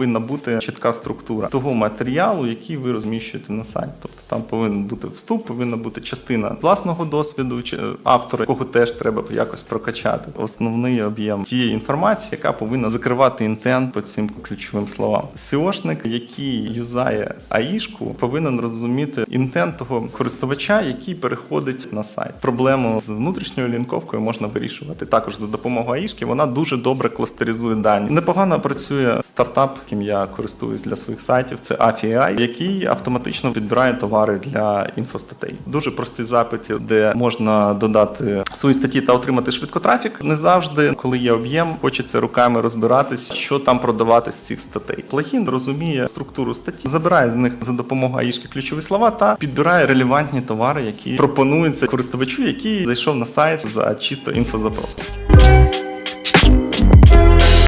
повинна бути чітка структура того матеріалу, який ви розміщуєте на сайт. Тобто там повинен бути вступ, повинна бути частина власного досвіду чи автора, якого теж треба якось прокачати. Основний об'єм тієї інформації, яка повинна закривати інтент по цим ключовим словам. SEOшник, який юзає АІшку, повинен розуміти інтент того користувача, який переходить на сайт. Проблему з внутрішньою лінковкою можна вирішувати також за допомогою АІшки. Вона дуже добре кластеризує дані. Непогано працює стартап, яким я користуюсь для своїх сайтів. Це AFI, який автоматично підбирає товари для інфостатей. Дуже простий запит, де можна додати свої статті та отримати швидко трафік. Не завжди, коли є об'єм, хочеться руками розбиратись, що там продавати з цих статей. Плагін розуміє структуру статті, забирає з них за допомогою АІшки ключові слова та підбирає релевантні товари, які пропонуються користувачу, який зайшов на сайт за чисто інфозапросом.